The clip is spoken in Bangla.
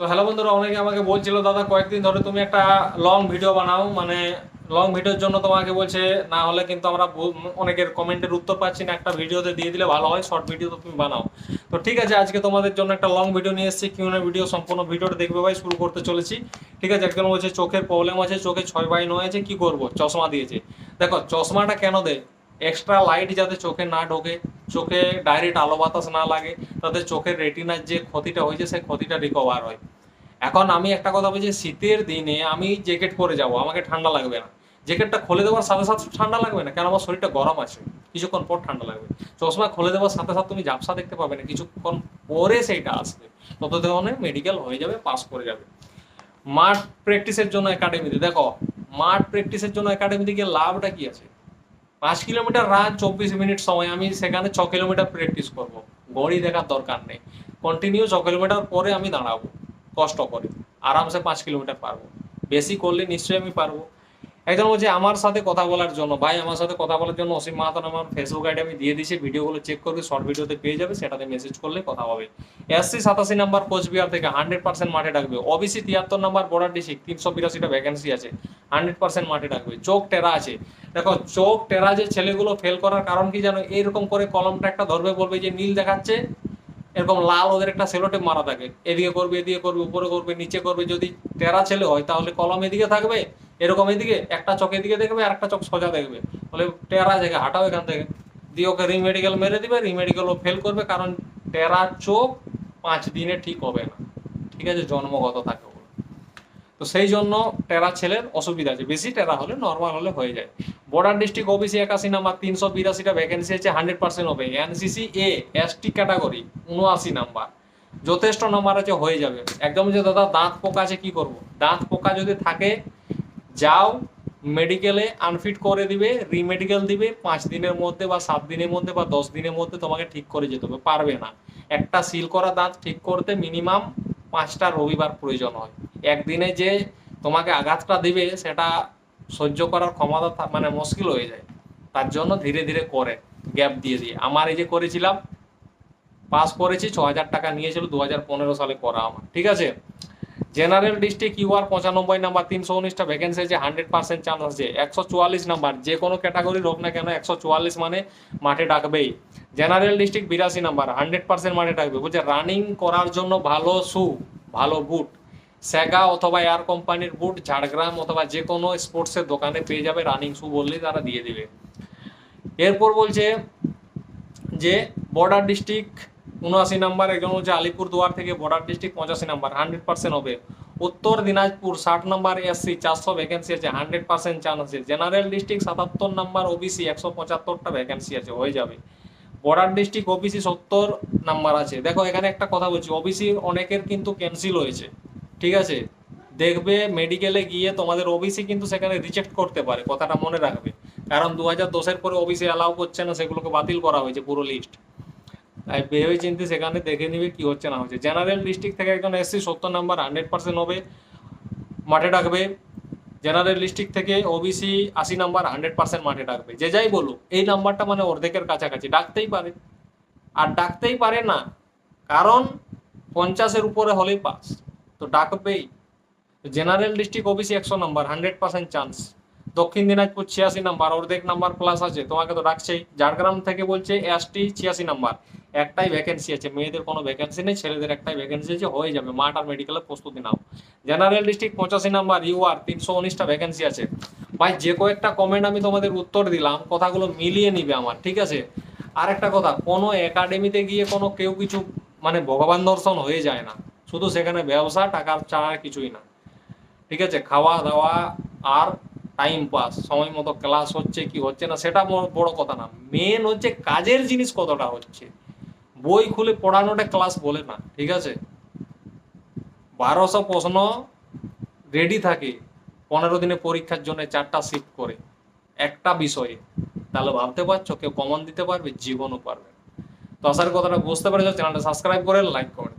তো হ্যালো বন্ধুরা, অনেকে আমাকে বলছিল, দাদা, কয়েকদিন ধরে তুমি একটা লং ভিডিও বানাও। মানে লং ভিডিওর জন্য তোমাকে বলছে, না হলে কিন্তু আমরা অনেকের কমেন্টের উত্তর পাচ্ছি না। একটা ভিডিওতে দিয়ে দিলে ভালো হয় শর্ট ভিডিও তো তুমি বানাও। তো ঠিক আছে, আজকে তোমাদের জন্য একটা লং ভিডিও নিয়ে এসেছি। কিউনে ভিডিও সম্পূর্ণ ভিডিওটা দেখবে ভাই, শুরু করতে চলেছি। ঠিক আছে, একজন বলছে, চোখের প্রবলেম আছে, চোখে ছয় বাই নয় আছে, কি করব? চশমা দিয়েছে। দেখো, চশমাটা কেন দেয় এক্সট্রা লাইট যাতে চোখে না ঢোকে। চোখে ডাইরেক্ট আলো বাতাস না লাগে, তাদের চোখের রেটিনার যে ক্ষতিটা হয়েছে, সেই ক্ষতিটা রিকভার হয়। এখন আমি একটা কথা বলছি, শীতের দিনে আমি জ্যাকেট পরে যাব, আমাকে ঠান্ডা লাগবে না। জ্যাকেটটা খুলে দেওয়ার সাথে সাথে ঠান্ডা লাগবে না কারণ আমার শরীরটা গরম আছে, কিছুক্ষণ পর ঠান্ডা লাগবে। চশমা খুলে দেওয়ার সাথে সাথে তুমি ঝাপসা দেখতে পাবে না, কিছুক্ষণ পরে সেইটা আসবে। ততক্ষণে মেডিকেল হয়ে যাবে পাস করে যাবে। মাঠ প্র্যাকটিসের জন্য একাডেমিতে দেখো, মাঠ প্র্যাকটিসের জন্য একাডেমিতে গিয়ে লাভটা কি আছে? পাঁচ কিলোমিটার রান চব্বিশ মিনিট সময়। আমি সেখানে ছ কিলোমিটার প্র্যাকটিস করব। ঘড়ি দেখার দরকার নেই। কন্টিনিউ ছ কিলোমিটার পরে আমি দাঁড়াবো। কষ্ট করে। আরামসে পাঁচ কিলোমিটার পারব। বেশি করলে নিশ্চয়ই আমি পারব। একজন বলছে আমার সাথে কথা বলার জন্য, ভাই আমার সাথে কথা বলার জন্য অসীম মাহাতো আমার ফেসবুক আইডি আমি দিয়ে দিয়েছি। ভিডিওগুলো চেক করবে শর্ট ভিডিওতে পেয়ে যাবে, সেটাতে মেসেজ করলে কথা হবে। এসসি সাতাশি নাম্বার কোচবিহার থেকে হান্ড্রেড পার্সেন্ট মাঠে ডাকবে। ওবিসি তিয়াত্তর নাম্বার বর্ডার ডিস্ট্রিক্ট তিনশো বিরাশিটা ভ্যাকেন্সি আছে। হান্ড্রেড পার্সেন্ট মাঠে ডাকবে। চোখ টেরা আছে। দেখো, চোখ টেরা যে ছেলেগুলো ফেল করার কারণ কি জানো? এইরকম করে কলমটা একটা ধরবে, বলবে যে নীল দেখাচ্ছে, এরকম লাল ওদের একটা সেলোটেপ মারা থাকে। এদিকে করবে এদিকে করবে, উপরে করবে, নিচে করবে। যদি টেরা ছেলে হয়, তাহলে কলম এদিকে থাকবে, এরকম এদিকে, একটা চোখ এদিকে দেখবে আর একটা চোখ সোজা দেখবে। বলে, টেরা জায়গা, হাঁটাও এখান থেকে। দিয়ে ওকে রিমেডিকেল মেরে দিবে রিমেডিকেল ও ফেল করবে, কারণ টেরা চোখ পাঁচ দিনে ঠিক হবে না। ঠিক আছে, জন্মগত থাকে। তো সেই জন্য টেরা ছেলের অসুবিধা আছে। বেশি টেরা হলে নর্মাল হলে হয়ে যায়। বর্ডার ডিস্ট্রিক্ট ওবিসি একাশি নাম্বার তিনশো বিরাশিটা ভ্যাকেন্সি আছে হান্ড্রেড পার্সেন্ট হবে। এনসিসি এ এসটি ক্যাটাগরি উনআশি নাম্বার। যথেষ্ট নাম্বার আছে, হয়ে যাবে। একদম যে দাদা দাঁত পোকা আছে, কি করব? দাঁত পোকা যদি থাকে, যাও মেডিকেলে আনফিট করে দিবে রিমেডিকেল দিবে, পাঁচ দিনের মধ্যে বা সাত দিনের মধ্যে বা দশ দিনের মধ্যে তোমাকে ঠিক করে যেতে হবে। পারবে না। একটা সিল করা দাঁত ঠিক করতে মিনিমাম পাঁচটা রবিবার প্রয়োজন হয়। একদিনে যে তোমাকে আঘাতটা দিবে, সেটা সহ্য করার ক্ষমতা মানে মুশকিল হয়ে যায়। তার জন্য ধীরে ধীরে করে, গ্যাপ দিয়ে দিয়ে। আমার এই যে করেছিলাম, পাস করেছি ছ হাজার টাকা নিয়েছিল দু হাজার পনেরো সালে করা আমার। ঠিক আছে? জেনারেল ডিস্ট্রিক্ট ইউআর পঁচানব্বই নাম্বার তিনশো উনিশটা ভ্যাকেন্সি আছে, হান্ড্রেড পার্সেন্ট চান্স আছে। একশো চুয়াল্লিশ নাম্বার, যে কোনো ক্যাটাগরির হোক না কেন, একশো চুয়াল্লিশ মানে মাঠে ডাকবেই। জেনারেল ডিস্ট্রিক্ট বিরাশি নাম্বার, হান্ড্রেড পার্সেন্ট মাঠে থাকবে বলছে রানিং করার জন্য ভালো শু ভালো বুট। স্যাগা অথবা এয়ার কোম্পানির বুট, ঝাড়গ্রাম অথবা যে কোনো স্পোর্টসের দোকানে পেয়ে যাবে রানিং শু বললেই তারা দিয়ে দেবে। এরপর বলছে যে, বর্ডার ডিস্ট্রিক্ট উনআশি নাম্বার, একজন হচ্ছে আলিপুর দুয়ার থেকে বর্ডার ডিস্ট্রিক্ট পঁচাশি নাম্বার, হান্ড্রেড পার্সেন্ট হবে। উত্তর দিনাজপুর ষাট নাম্বার এসসি চারশো ভ্যাকেন্সি আছে, হান্ড্রেড পার্সেন্ট চান্স আছে। জেনারেল ডিস্ট্রিক্ট সাতাত্তর নাম্বার ওবিসি একশো পঁচাত্তরটা ভ্যাকেন্সি আছে, হয়ে যাবে। বর্ডার ডিস্ট্রিক্ট ওবিসি সত্তর নাম্বার আছে। দেখো, এখানে একটা কথা বলছি ওবিসি অনেকের কিন্তু ক্যান্সেল হয়েছে। ঠিক আছে? দেখবে মেডিকেলে গিয়ে তোমাদের ওবিসি কিন্তু সেখানে রিজেক্ট করতে পারে, কথাটা মনে রাখবে। কারণ দু হাজার দশের পরে ওবিসি অ্যালাউ করছে না, সেগুলোকে বাতিল করা হয়েছে পুরো লিস্ট তাই ভেবে চিন্তে সেখানে দেখে নিবে কি হচ্ছে না হচ্ছে। জেনারেল ডিস্ট্রিক্ট থেকে একজন এসসি সত্তর নাম্বার হান্ড্রেড পার্সেন্ট হবে। মাঠে ডাকবে। জেনারেল ডিস্ট্রিক্ট থেকে ওবিসি আশি নাম্বার হান্ড্রেড পার্সেন্ট মাঠে ডাকবে। যে যাই বলুক, এই নাম্বারটা মানে অর্ধেকের কাছাকাছি। ডাকতেই পারে। আর ডাকতেই পারে না, কারণ পঞ্চাশের উপরে হলেই পাস তো ডাকবেই। জেনারেল ডিস্ট্রিক্ট ওবিসি একশো number, hundred percent chance Dakshin Dinajpur ছিয়াশি নাম্বার, অর্ধেক নাম্বার প্লাস আছে, তোমাকে তো ডাকছেই। ঝাড়গ্রাম থেকে বলছে এসটি ছিয়াশি নাম্বার। একটাই ভ্যাকেন্সি আছে, মেয়েদের কোনো ভ্যাকেন্সি নেই, ছেলেদের একটাই ভ্যাকেন্সি আছে, হয়ে যাবে, মাঠ আর মেডিকেলের প্রস্তুতি নাও। জেনারেল ডিস্ট্রিক্ট পঁচাশি নাম্বার ইউআর তিনশো উনিশটা ভ্যাকেন্সি আছে। ভাই, যে কয়েকটা কমেন্ট আমি তোমাদের উত্তর দিলাম, কথাগুলো মিলিয়ে নিবে আমার, ঠিক আছে? আর একটা কথা, কোনো একাডেমিতে গিয়ে কোনো কেউ কিছু মানে ভগবান দর্শন হয়ে যায় না। শুধু সেখানে ব্যবসা টাকার ছাড়া কিছুই না। ঠিক আছে? খাওয়া দাওয়া আর টাইম পাস সময় মতো ক্লাস হচ্ছে কি হচ্ছে না, সেটা বড় কথা না। মেন হচ্ছে কাজের জিনিস কতটা হচ্ছে। বই খুলে পড়ানোটা ক্লাস বলে না, ঠিক আছে? বারোশো প্রশ্ন রেডি থাকে, পনেরো দিনে পরীক্ষার জন্য চারটা শিফট করে, একটা বিষয়ে। তাহলে ভাবতে পারছ, কেউ কমন দিতে পারবে, জীবনও পারবে তো আসার কথাটা বুঝতে পারছ চ্যানেলটা সাবস্ক্রাইব করে লাইক কমেন্ট